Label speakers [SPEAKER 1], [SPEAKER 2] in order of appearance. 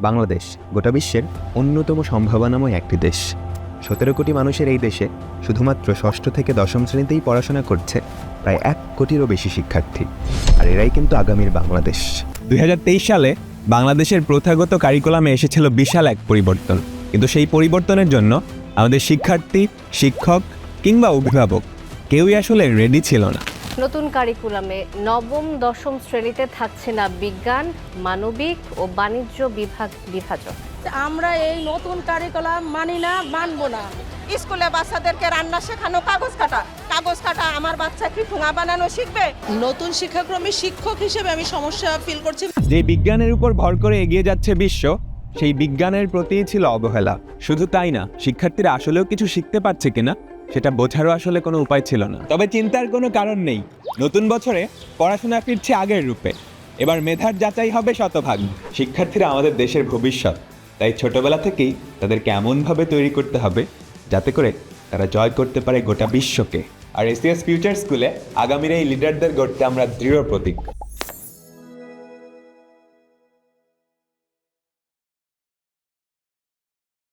[SPEAKER 1] বাংলাদেশ গোটা বিশ্বের অন্যতম সম্ভাবনাময় একটি দেশ। সতেরো কোটি মানুষের এই দেশে শুধুমাত্র ষষ্ঠ থেকে দশম শ্রেণীতেই পড়াশোনা করছে প্রায় এক কোটিরও বেশি শিক্ষার্থী। আর এরাই কিন্তু আগামীর বাংলাদেশ।
[SPEAKER 2] দুই হাজার তেইশ সালে বাংলাদেশের প্রথাগত কারিকুলামে এসেছিল বিশাল এক পরিবর্তন। কিন্তু সেই পরিবর্তনের জন্য আমাদের শিক্ষার্থী, শিক্ষক কিংবা অভিভাবক কেউই আসলে রেডি ছিল না।
[SPEAKER 3] নতুন কারিকুলামে নবম দশম শ্রেণীতে থাকছে না বিজ্ঞান মানবিক ও বাণিজ্য বিভাগ বিভাজন।
[SPEAKER 4] আমরা এই নতুন কারিকুলাম মানি না মানবো না।
[SPEAKER 5] স্কুলে বাচ্চাদেরকে রান্না শেখানো কাগজ কাটা। কাগজ কাটা আমার বাচ্চা কি ঠুঙা বানানো শিখবে?
[SPEAKER 6] নতুন শিক্ষাক্রমে শিক্ষক হিসেবে আমি সমস্যা ফিল করছি।
[SPEAKER 2] যে বিজ্ঞানের উপর ভর করে এগিয়ে যাচ্ছে বিশ্ব সেই বিজ্ঞানের প্রতিই ছিল অবহেলা। শুধু তাই না শিক্ষার্থীরা আসলেও কিছু শিখতে পারছে কিনা? সেটা বোঝারও আসলে কোনো উপায় ছিল না। তবে চিন্তার কোনো কারণ নেই। নতুন বছরে পড়াশোনা ফিরছে আগের রূপে। এবার মেধার যাচাই হবে শতভাগ। শিক্ষার্থীরা আমাদের দেশের ভবিষ্যৎ। তাই ছোটবেলা থেকেই তাদেরকে এমনভাবে তৈরি করতে হবে, যাতে করে তারা জয় করতে পারে গোটা বিশ্বকে। আর এসিএস ফিউচার স্কুলে আগামীর এই লিডারদের গড়তে আমরা দৃঢ় প্রতিজ্ঞ